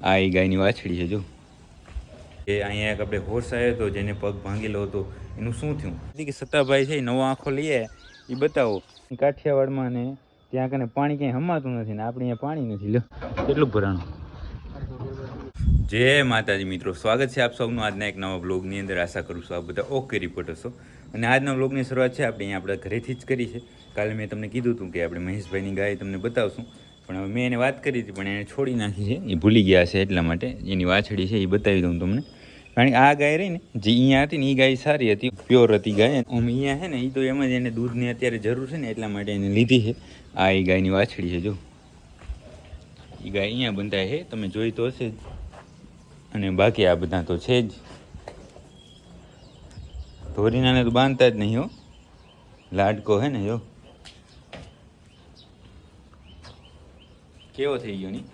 આ એ ગાયની વાછડી છે જો. એ અહીંયા એક આપણે હોર્સ આવ્યો હતો જેને પગ ભાંગેલો હતો. એનું શું થયું? કે સત્તાભાઈ છે એ નવો આંખો લઈએ એ બતાવો. કાઠિયાવાડમાં ને ત્યાં કને પાણી ક્યાંય હમાતું નથી ને આપણે અહીંયા પાણી નથી લો. કેટલું ભરાણું? જય માતાજી મિત્રો સ્વાગત છે આપ સૌનું આજના એક નવા બ્લોગની અંદર. આશા કરું છું આપ બધા ઓકે રિપોર્ટર છો અને આજના બ્લોગની શરૂઆત છે આપણે અહીંયા આપણા ઘરેથી જ કરી છે. કાલે મેં તમને કીધું હતું કે આપણે મહેશભાઈની ગાય તમને બતાવશું. પણ હવે મેં એને વાત કરી હતી, પણ એને છોડી નાખી છે. એ ભૂલી ગયા છે એટલા માટે. એની વાછડી છે, એ બતાવી દઉં તમને. કારણ કે આ ગાય રહી ને, જે અહીંયા હતી ને એ ગાય સારી હતી, પ્યોર હતી ગાય. આમ અહીંયા છે ને એ તો એમ જ એને દૂધની અત્યારે જરૂર છે ને, એટલા માટે એને લીધી છે. આ એ ગાયની વાછડી છે, જો. એ ગાય અહીંયા બંધાય છે, તમે જોઈ તો હશે જ. અને બાકી આ બધા તો છે જ. ધોરીનાને તો બાંધતા જ નહીં, હો. લાડકો હે ને, જો. કેવો થઈ ગયો ની?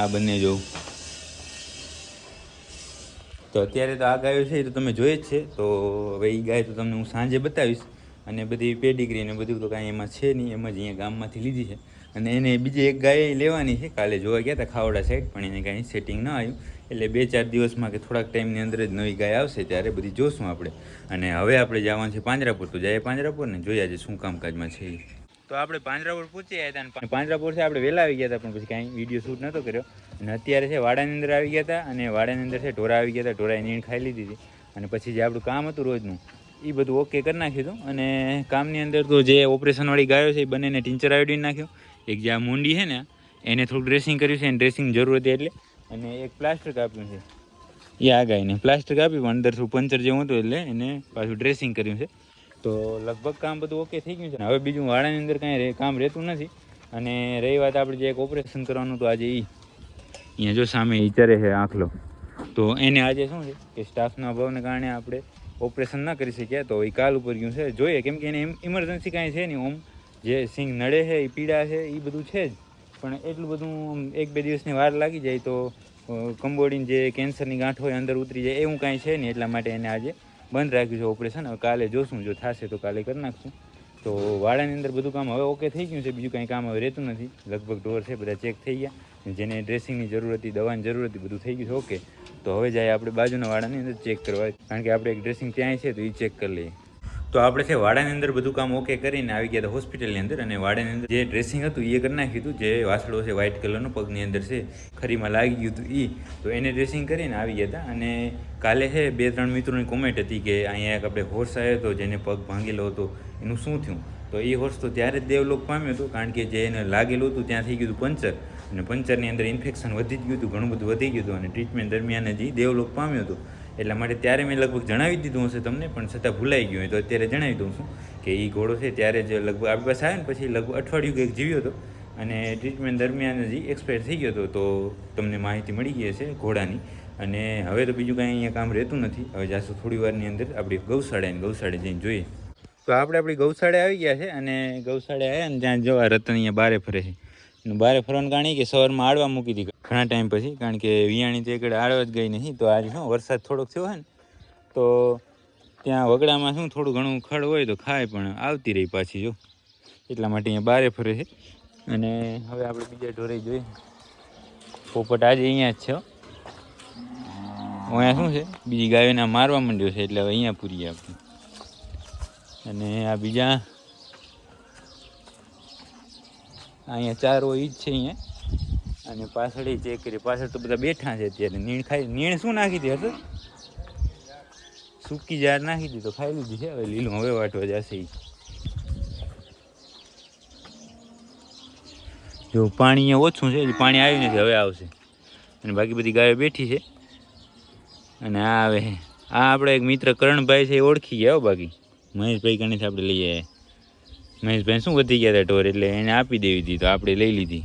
આ બંને જો તો અત્યારે તો આ ગાયો છે એ તો તમે જોઈ જ છે. તો હવે એ ગાય તો તમને હું સાંજે બતાવીશ. અને બધી પેડિગ્રી ને બધું તો કાંઈ એમાં છે નહીં. એમ જ અહીંયા ગામમાંથી લીધી છે. અને એને બીજી એક ગાય લેવાની છે. કાલે જોવા ગયા હતા ખાવડા સાઈડ પણ એને કાંઈ સેટિંગ ન આવ્યું. એટલે બે ચાર દિવસમાં કે થોડાક ટાઈમની અંદર જ નવી ગાય આવશે ત્યારે બધી જોશું આપણે. અને હવે આપણે જવાનું છે પાંજરાપુર. તો જાય પાંજરાપુર ને જોઈએ આજે શું કામકાજમાં છે ઈ. તો આપણે પાંજરાપુર પૂછી આવ્યા હતા અને પાંજરાપુરથી આપણે વહેલા આવી ગયા હતા, પણ પછી કાંઈ વીડિયો શૂટ નહોતો કર્યો. અને અત્યારે છે, વાડાની અંદર આવી ગયા હતા અને વાડાની અંદર છે, ઢોરા આવી ગયા હતા, ઢોરાએ નીણ ખાઈ લીધી હતી. અને પછી જે આપણું કામ હતું રોજનું એ બધું ઓકે કરી નાખ્યું હતું. અને કામની અંદર તો જે ઓપરેશનવાળી ગાયો છે એ બંનેને ટીંચર આયોડીન નાખ્યું. એક જે આ મુંડી છે ને, એને થોડુંક ડ્રેસિંગ કર્યું છે, એને ડ્રેસિંગ જરૂર હતી એટલે. અને એક પ્લાસ્ટર કાપ્યું છે. એ આ ગાયને પ્લાસ્ટર કાપ્યું પણ અંદર થોડું પંચર જેવું હતું એટલે એને પાછું ડ્રેસિંગ કર્યું છે. તો લગભગ કામ બધું ઓકે થઈ ગયું છે. હવે બીજું વાળાની અંદર કાંઈ કામ રહેતું નથી. અને રહી વાત આપણે જે એક ઓપરેશન કરવાનું હતું આજે એ અહીંયા જો સામે વિચારે છે આંખલો. તો એને આજે શું છે કે સ્ટાફના અભાવને કારણે આપણે ઓપરેશન ના કરી શક્યા તો એ કાલ ઉપર ગયું છે. જોઈએ કેમ કે એને ઇમરજન્સી કાંઈ છે નહીં ઓમ. જે સિંગ નડે છે એ પીડા છે એ બધું છે જ. પણ એટલું બધું એક બે દિવસની વાર લાગી જાય તો અ, જે કેન્સરની ગાંઠ હોય અંદર ઉતરી જાય એવું કાંઈ છે નહીં. એટલા માટે એને આજે બંધ રાખ્યું છે ઓપરેશન. હવે કાલે જોશું, જો થશે તો કાલે કરી નાખશું. તો વાડાની અંદર બધું કામ હવે ઓકે થઈ ગયું છે, બીજું કાંઈ કામ હવે રહેતું નથી. લગભગ ઢોર છે, બધા ચેક થઈ ગયા. જેને ડ્રેસિંગની જરૂર હતી, દવાની જરૂર હતી, બધું થઈ ગયું છે ઓકે તો હવે જાય આપણે બાજુના વાડાની અંદર ચેક કરવા. કારણ કે આપણે એક ડ્રેસિંગ ત્યાં છે, તો એ ચેક કરી લઈએ. તો આપણે છે વાડાની અંદર બધું કામ ઓકે કરીને આવી ગયા હતા હોસ્પિટલની અંદર અને વાડાની અંદર જે ડ્રેસિંગ હતું એ કરી નાખ્યું હતું, જે વાસળો છે વ્હાઇટ કલરનો પગની અંદર છે, ખરીમાં લાગી ગયું હતું એ તો એને ડ્રેસિંગ કરીને આવી ગયા હતા અને કાલે છે બે ત્રણ મિત્રોની કોમેન્ટ હતી કે અહીંયા એક આપણે હોર્સ આવ્યો હતો, જેને પગ ભાંગેલો હતો, એનું શું થયું? તો એ હોર્સ તો ત્યારે જ દેવલોક પામ્યો હતો, કારણ કે જે એને લાગેલું હતું ત્યાં થઈ ગયું હતું પંચર અને પંચરની અંદર ઇન્ફેક્શન વધી જ ગયું હતું, ઘણું બધું વધી ગયું હતું અને ટ્રીટમેન્ટ દરમિયાન જ એ દેવલોક પામ્યો હતો. એટલા માટે ત્યારે મેં લગભગ જણાવી દીધું હશે તમને, પણ છતાં ભૂલાઈ ગયું તો અત્યારે જણાવી દઉં છું કે એ ઘોડો છે ત્યારે જ લગભગ આપણી પાસે આવ્યો ને પછી લગભગ અઠવાડિયું કંઈક જીવ્યો હતો અને ટ્રીટમેન્ટ દરમિયાન જ એક્સપાયર થઈ ગયો હતો. તો તમને માહિતી મળી ગઈ હશે ઘોડાની. અને હવે તો બીજું કાંઈ અહીંયા કામ રહેતું નથી. હવે જાશું થોડી વારની અંદર આપણી ગૌશાળાએ ને ગૌશાળે જઈને જોઈએ. તો આપણે આપણી ગૌશાળે આવી ગયા છે અને ગૌશાળે આવ્યા ને ત્યાં જોવા રતન અહીંયા બારે ફરે છે. બારે ફરવાનું કારણ કે સવારમાં આડવા મૂકી હતી ઘણા ટાઈમ પછી, કારણ કે વિયાણી તે એકડે આડો જ ગઈ નહીં, તો આજે શું વરસાદ થોડોક થયો હોય ને, તો ત્યાં વગડામાં શું થોડું ઘણું ખડ હોય તો ખાય, પણ આવતી રહી પાછી જો. એટલા માટે અહીંયા બારે ફરે છે. અને હવે આપણે બીજા ઢોરે જોઈએ. પોપટ આજે અહીંયા જ છે અહીંયા શું છે? બીજી ગાયોના મારવા માંડ્યો છે, એટલે હવે અહીંયા પૂરીએ આપણે. અને આ બીજા અહીંયા ચાર ઈ જ છે અહીંયા. અને પાછળ ચેક કરી, પાછળ તો બધા બેઠા છે અત્યારે. નીણ ખાઈ, નીણ શું નાખી હતી હતું સૂકી જાર નાખી દીધી ખાઈ લીધી છે. હવે લીલું હવે વાટવા જશે જો પાણી ઓછું છે પાણી આવ્યું નથી, હવે આવશે. અને બાકી બધી ગાયો બેઠી છે. અને આ આવે આ આપણે એક મિત્ર કરણભાઈ છે, એ ઓળખી ગયા બાકી. મહેશભાઈ ગણેશ આપણે લઈ આવ્યા મહેશભાઈ શું વધી ગયા હતા ઢોર, એટલે એને આપી દેવી હતી, તો આપણે લઈ લીધી.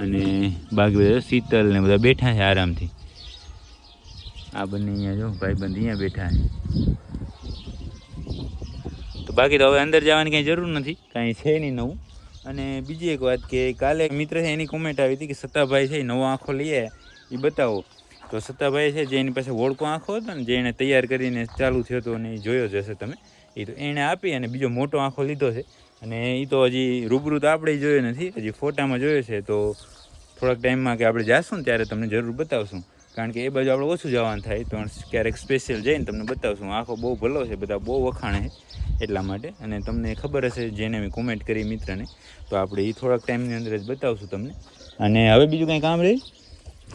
અને બાકી બધા શીતલ ને બધા બેઠા છે આરામથી. આ બંને અહીંયા જો, ભાઈબંધ અહીંયા બેઠા છે. તો બાકી તો હવે અંદર જવાની કાંઈ જરૂર નથી, કાંઈ છે નહીં નવું. અને બીજી એક વાત કે કાલે મિત્ર છે, એની કોમેન્ટ આવી હતી કે સત્તાભાઈ છે નવો આંખો લઈએ એ બતાવો. તો સત્તાભાઈ છે, જે એની પાસે વોળકો આંખો હતો ને, જે એને તૈયાર કરીને ચાલુ થયો હતો અને એ જોયો જ હશે તમે. એ તો એણે આપી અને બીજો મોટો આંખો લીધો છે. અને એ તો હજી રૂબરૂ તો આપણે જોયો નથી, હજી ફોટામાં જોયો છે. તો થોડાક ટાઈમમાં કે આપણે જાશું ત્યારે તમને જરૂર બતાવશું. કારણ કે એ બાજુ આપણે ઓછું જવાનું થાય, તો ક્યારેક સ્પેશિયલ જઈને તમને બતાવશું. આખો બહુ ભલો છે, બધા બહુ વખાણે છે એટલા માટે. અને તમને ખબર હશે જેને મેં કોમેન્ટ કરી મિત્રને, તો આપણે એ થોડાક ટાઈમની અંદર જ બતાવશું તમને. અને હવે બીજું કંઈ કામ રહે?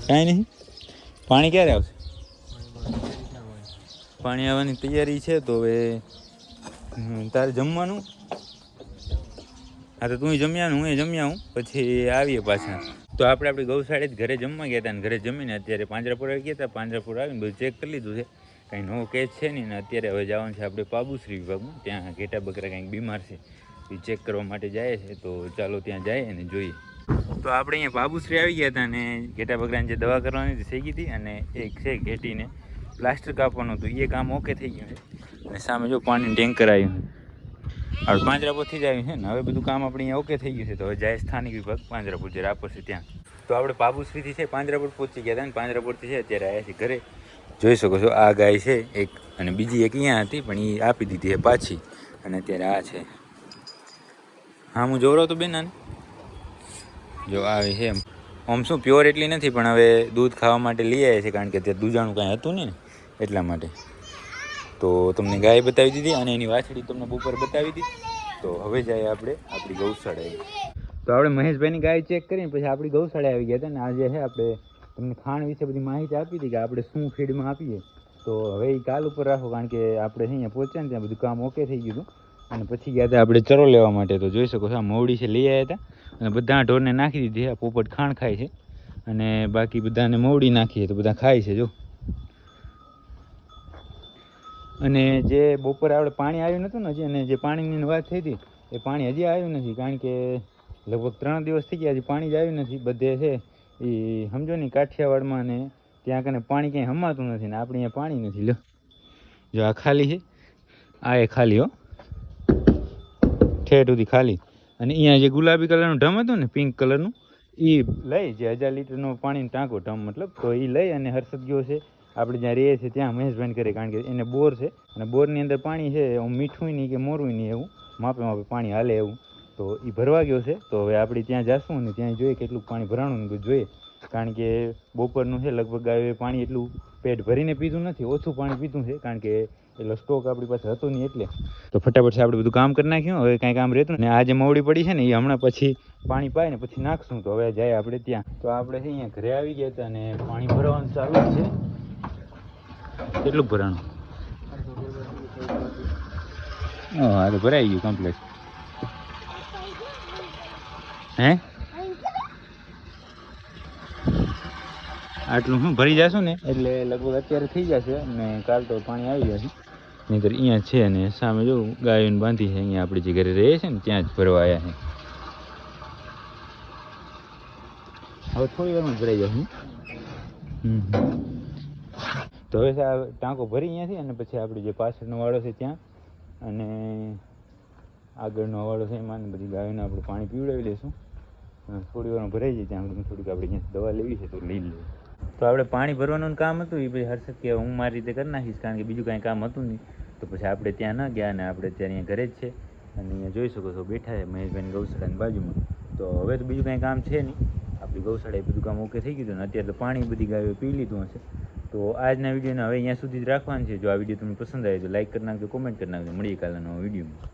કાંઈ નહીં. પાણી ક્યારે આવશે? પાણી આવવાની તૈયારી છે, તો હવે તારે જમવાનું? હા, તો તું જમ્યા હું હું જમ્યા હું, પછી આવીએ પાછા. તો આપણે આપણી ગૌશાળે જ ઘરે જમવા ગયા હતા ને ઘરે જમીને અત્યારે પાંજરાપુર આવી ગયા હતા પાંજરાપુર આવીને બધું ચેક કરી લીધું છે. કાંઈ નવો કેસ છે નહીં ને અત્યારે હવે જવાનું છે આપણે પાબુશ્રી વિભાગમાં. ત્યાં ઘેટા બકરા કંઈક બીમાર છે. એ ચેક કરવા માટે જાય છે. તો ચાલો ત્યાં જઈએ અને જોઈએ. તો આપણે અહીંયા બાબુશ્રી આવી ગયા હતા અને ઘેટા બકરાને જે દવા કરવાની થઈ ગઈ હતી અને એક છે ઘેટીને. પ્લાસ્ટર કાપવાનું હતું. એ કામ ઓકે થઈ ગયું છે. અને સામે જો પાણીનું ટેન્કર આવ્યું આપણે પાંજરાપુરથી જ આવ્યું છે ને. હવે બધું કામ આપણે અહીંયા ઓકે થઈ ગયું છે. તો હવે જાય સ્થાનિક વિભાગ પાંજરાપુર જે રાપર છે ત્યાં. તો આપણે બાબુશ્રીથી છે પાંજરાપુર પહોંચી ગયા હતા ને. પાંજરાપુરથી છે, અત્યારે આવ્યા છે ઘરે. જોઈ શકો છો, આ ગાય છે એક અને બીજી એક અહીંયા હતી, પણ એ આપી દીધી છે પાછી. અને અત્યારે આ છે. હા, હું જોવરો તો બેન જો આવી છે એમ. આમ શું પ્યોર એટલી નથી, પણ હવે દૂધ ખાવા માટે લઈ આવ્યા છે, કારણ કે ત્યાં દૂધાણું કાંઈ હતું નહીં ને, એટલા માટે. તો તમને ગાય બતાવી દીધી અને એની વાછડી તમને બપોર બતાવી દીધી. તો હવે જાય આપણે આપણી ગૌશાળાએ. તો આપણે મહેશભાઈની ગાય ચેક કરીને પછી આપણી ગૌશાળાએ આવી ગયા હતા ને આજે છે આપણે તમને ખાણ વિશે બધી માહિતી આપી હતી કે આપણે શું ફીડમાં આપીએ. તો હવે એ કાલ ઉપર રાખો કારણ કે આપણે અહીંયા પહોંચ્યા ને ત્યાં બધું કામ ઓકે થઈ ગયું હતું. અને પછી ગયા હતા આપણે ચરો લેવા માટે. તો જોઈ શકો છો, આ મોવડી છે, લઈ આવ્યા હતા. અને બધા ઢોરને નાખી દીધી આ પોપટ ખાણ ખાય છે. અને બાકી બધાને મોવડી નાખીએ તો બધા ખાય છે, જો. અને જે બપોરે આપણે પાણી આવ્યું નહોતું ને હજી, અને જે પાણીની વાત થઈ હતી, એ પાણી હજી આવ્યું નથી, કારણ કે લગભગ ત્રણ દિવસ થઈ ગયા, હજી પાણી જ આવ્યું નથી, બધે છે એ સમજો ને કાઠિયાવાડમાં ને ત્યાં કને પાણી ક્યાંય હમાતું નથી ને, આપણે અહીંયા પાણી નથી, લો. જો આ ખાલી છે, આ એ ખાલી, હો. ઠેઠ સુધી ખાલી. અને અહીંયા જે ગુલાબી કલરનું ઢમ હતું ને, પિંક કલરનું એ લઈ, જે હજાર લીટરનો પાણીનો ટાંકો ઢમ, મતલબ, તો એ લઈ અને હર્ષદ ગયો છે આપણે જ્યાં રહીએ છીએ ત્યાં મહેશભાઈ કરીએ કારણ કે એને બોર છે અને બોરની અંદર પાણી છે મીઠું નહીં કે મોરું નહીં એવું. માપે માપે પાણી હાલે એવું. તો એ ભરવા ગયો છે. તો હવે આપણે ત્યાં જાશું અને ત્યાં જોઈએ કેટલું પાણી ભરાણું બધું જોઈએ. કારણ કે બપોરનું છે, લગભગ ગાયો પાણી એટલું પેટ ભરીને પીધું નથી, ઓછું પાણી પીધું છે, કારણ કે એટલો સ્ટોક આપણી પાસે હતો નહીં એટલે. તો ફટાફટ આપણે બધું કામ કરી નાખ્યું. હવે કાંઈ કામ રહેતું ને આ જે મવડી પડી છે ને એ હમણાં પછી પાણી પાય ને પછી નાખશું. તો હવે જાય આપણે ત્યાં. તો આપણે અહીંયા ઘરે આવી ગયા હતા અને પાણી ભરવાનું ચાલુ છે. કેટલું ભરાણું? હા તો ભરાઈ ગયું કમ્પ્લેટ હે? આટલું શું ભરી જશું ને? એટલે લગભગ અત્યારે થઈ જશે ને કાલ તો પાણી આવી જશે. નહીંતર અહીંયા છે ને સામે જો ગાયોને બાંધી છે અહીંયા આપણે જે ઘરે રહીએ છીએ ને ત્યાં જ ભરવા આવ્યા છે. હવે થોડી વારમાં ભરાઈ જશે હમ. તો હવે આ ટાંકો ભરી અહીંયાથી અને પછી આપણે જે પાછળનો વાળો છે ત્યાં અને આગળનો વાળો છે એમાં બધી ગાયોને આપણે પાણી પીવડાવી લઈશું અને થોડી વારમાં ભરાઈ જાય ત્યાં થોડીક આપણે અહીંયા દવા લેવી છે તો લઈ લઈએ. તો આપણે પાણી ભરવાનું કામ હતું, એ પછી હર્ષદ કે હું મારી રીતે કરી નાખીશ, કારણ કે બીજું કાંઈ કામ હતું નહીં. તો પછી આપણે ત્યાં ન ગયા અને આપણે અત્યારે અહીંયા ઘરે જ છે. અને અહીંયા જોઈ શકો છો બેઠા છે મહેશભાઈની ગૌશાળાની બાજુમાં. તો હવે તો બીજું કાંઈ કામ છે નહીં. આપણી ગૌશાળાએ બધું કામ ઓકે થઈ ગયું ને અત્યારે તો પાણી બધી ગાયો પી લીધું હશે. તો આજના વિડીયોને હવે અહીંયા સુધી જ રાખવાનું છે. જો આ વીડિયો તમને પસંદ આવે તો લાઇક કરી નાખજો કોમેન્ટ કરી નાખજો. મળીએ કાલના નવા વિડીયોમાં.